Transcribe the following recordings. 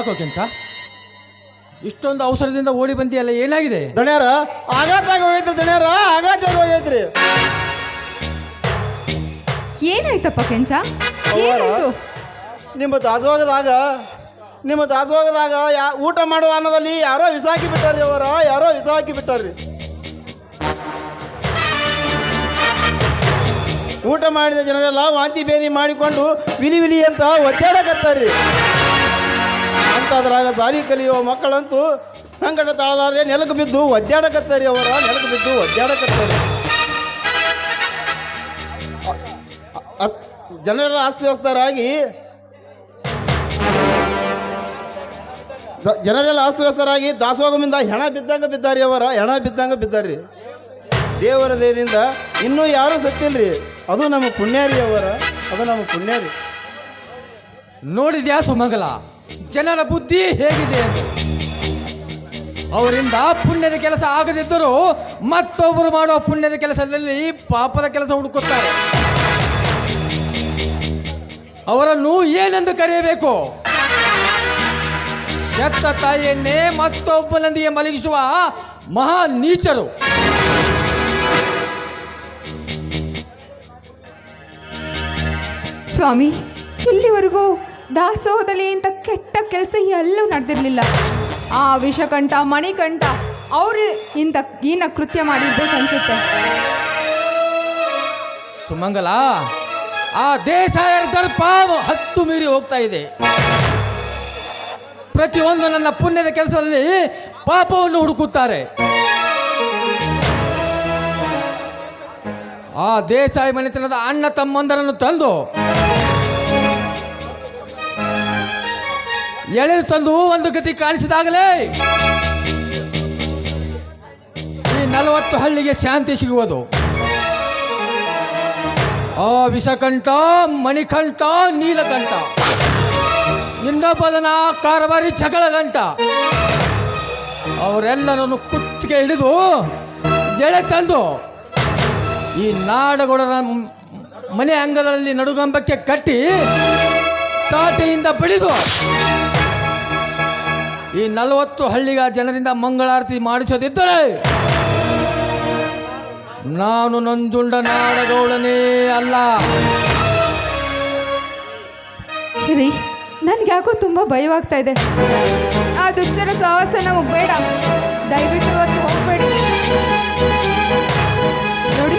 ಯಾಕೋ ಕೆಂಚ ಇಷ್ಟೊಂದು ಅವಸರದಿಂದ ಓಡಿ ಬಂದಿಯಲ್ಲ ಏನಾಗಿದೆ? ದಣ್ಯಾರ ಆಘಾತ ಆಗಿ ಹೋಗೈತ್ರಿ ದಣ್ಯಾರ ಆಘಾತ ಆಗಿ ಹೋಗೈತ್ರಿ. ಏನಾಯ್ತಪ್ಪ ಕೆಂಚ? ಏನಾಯ್ತು? ನಿಮ್ಮ ದಾಸವಾಗದಾಗ ನಿಮ್ಮ ದಾಸವಾಗದಾಗ ಯಾ ಊಟ ಮಾಡುವ ಅನ್ನದಲ್ಲಿ ಯಾರೋ ವಿಷ ಹಾಕಿ ಬಿಟ್ಟಾರ್ರಿ ಅವರ ಯಾರೋ ವಿಷ ಹಾಕಿ ಬಿಟ್ಟಾರ್ರಿ. ಊಟ ಮಾಡಿದ ಜನರೆಲ್ಲ ವಾಂತಿ ಬೇದಿ ಮಾಡಿಕೊಂಡು ವಿಲಿ ವಿಲಿ ಅಂತ ಒದ್ದಾಡಕತ್ತಾರ್ರಿ. ಅಂತದ್ರಾಗ ಸಾಲಿ ಕಲಿಯುವ ಮಕ್ಕಳಂತೂ ಸಂಕಟ ತಾಳಲಾರದೆ ನೆಲಕ್ಕೆ ಬಿದ್ದು ಒದ್ದಾಡಕತ್ತಾರಿ ಅವರ ನೆಲಕ್ಕೆ ಬಿದ್ದು ಒದ್ದಾಡಕತ್ತಾರೆ. ಜನರ ಅಸ್ತವ್ಯಸ್ತರಾಗಿ ದ- ಜನರೆಲ್ಲ ಅಸ್ತವ್ಯಸ್ತರಾಗಿ ದಾಸೋಗಮಿಂದ ಹೆಣ ಬಿದ್ದಂಗೆ ಬಿದ್ದಾರಿ ಅವರ, ಹೆಣ ಬಿದ್ದಂಗೆ ಬಿದ್ದಾರಿ ದೇವರ ದಯದಿಂದ ಇನ್ನೂ ಯಾರೂ ಸತ್ತಿಲ್ರಿ. ಅದು ನಮ್ಮ ಪುಣ್ಯಾರಿ ಅವರ, ಅದು ನಮ್ಮ ಪುಣ್ಯಾರಿ ನೋಡಿದ್ಯಾ ಸುಮಂಗಲ? ಜನರ ಬುದ್ಧಿ ಹೇಗಿದೆ ಅವರಿಂದ ಪುಣ್ಯದ ಕೆಲಸ ಆಗದಿದ್ದರೂ ಮತ್ತೊಬ್ಬರು ಮಾಡುವ ಪುಣ್ಯದ ಕೆಲಸದಲ್ಲಿ ಪಾಪದ ಕೆಲಸ ಹುಡುಕುತ್ತಾರೆ. ಅವರನ್ನು ಏನೆಂದು ಕರೆಯಬೇಕು? ಎತ್ತ ತಾಯಿಯನ್ನೇ ಮತ್ತೊಬ್ಬನೊಂದಿಗೆ ಮಲಗಿಸುವ ಮಹಾ ನೀಚರು. ಸ್ವಾಮಿ, ಇಲ್ಲಿವರೆಗೂ ದಾಸೋಹದಲ್ಲಿ ಇಂಥ ಕೆಟ್ಟ ಕೆಲಸ ಎಲ್ಲೂ ನಡೆದಿರಲಿಲ್ಲ. ಆ ವಿಷಕಂಠ, ಮಣಿಕಂಠ, ಅವರು ಇಂಥ ಈನ ಕೃತ್ಯ ಅನ್ಸುತ್ತೆ. ಸುಮಂಗಲ, ಆ ದೇಶ ದರ್ಪ ಹತ್ತು ಮೀರಿ ಹೋಗ್ತಾ ಇದೆ. ಪ್ರತಿಯೊಂದು ನನ್ನ ಪುಣ್ಯದ ಕೆಲಸದಲ್ಲಿ ಪಾಪವನ್ನು ಹುಡುಕುತ್ತಾರೆ. ಆ ದೇಸಾಯಿ ಮನೆತನದ ಅಣ್ಣ ತಮ್ಮಂದರನ್ನು ತಂದು ಎಳೆದು ತಂದು ಒಂದು ಗತಿ ಕಾಣಿಸಿದಾಗಲೇ ಈ ನಲವತ್ತು ಹಳ್ಳಿಗೆ ಶಾಂತಿ ಸಿಗುವುದು. ಆ ವಿಷಕಂಠ, ಮಣಿಕಂಠ, ನೀಲಕಂಠ ಇನ್ನೊಬ್ಬದನ ಕಾರವಾರಿ ಜಗಳಗಂಟ ಅವರೆಲ್ಲರನ್ನು ಕುತ್ತಿಗೆ ಹಿಡಿದು ಎಳೆ ತಂದು ಈ ನಾಡಗೌಡರ ಮನೆ ಅಂಗದಲ್ಲಿ ನಡುಗಂಬಕ್ಕೆ ಕಟ್ಟಿ ಚಾಟಿಯಿಂದ ಬಡಿದು ಈ ನಲವತ್ತು ಹಳ್ಳಿಗ ಜನರಿಂದ ಮಂಗಳಾರತಿ ಮಾಡಿಸೋದಿದ್ದರೆ ನಾನು ನಂಜುಂಡ ನಾಡಗೌಡನೇ ಅಲ್ಲ. ರೀ ನನ್ಗೆ ಯಾಕೋ ತುಂಬ ಭಯವಾಗ್ತಾ ಇದೆ. ಆ ದುಷ್ಟರ ಸಾಹಸ ನಮಗ್ ಬೇಡ. ದಯವಿಟ್ಟು ಇವತ್ತು ಹೋಗ್ಬೇಡಿ. ನೋಡಿ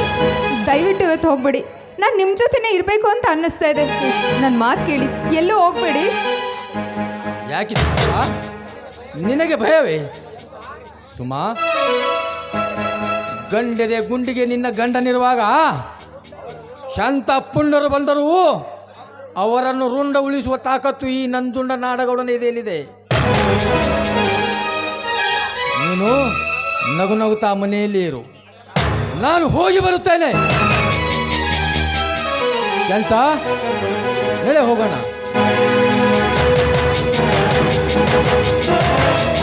ದಯವಿಟ್ಟು ಇವತ್ತು ಹೋಗ್ಬೇಡಿ. ನಾನು ನಿಮ್ಮ ಜೊತೆನೇ ಇರಬೇಕು ಅಂತ ಅನ್ನಿಸ್ತಾ ಇದೆ. ನನ್ನ ಮಾತು ಕೇಳಿ ಎಲ್ಲೂ ಹೋಗ್ಬೇಡಿ. ಯಾಕಿದೆ? ನಿನಗೆ ಭಯವೇ? ಸುಮಾ, ಗಂಡದೆ ಗುಂಡಿಗೆ ನಿನ್ನ ಗಂಡನಿರುವಾಗ ಶಾಂತ ಪುಣ್ಯರು ಬಂದರೂ ಅವರನ್ನು ರುಂಡ ಉಳಿಸುವ ತಾಕತ್ತು ಈ ನಂದುಂಡ ನಾಡಗೌಡನ ಇದೇನಿದೆ ನೀನು ನಗು ನಗುತ್ತಾ ಮನೆಯಲ್ಲಿ ಇರು. ನಾನು ಹೋಗಿ ಬರುತ್ತೇನೆ. ಎಂತ ಹೇಳೇ ಹೋಗೋಣ. Thank you.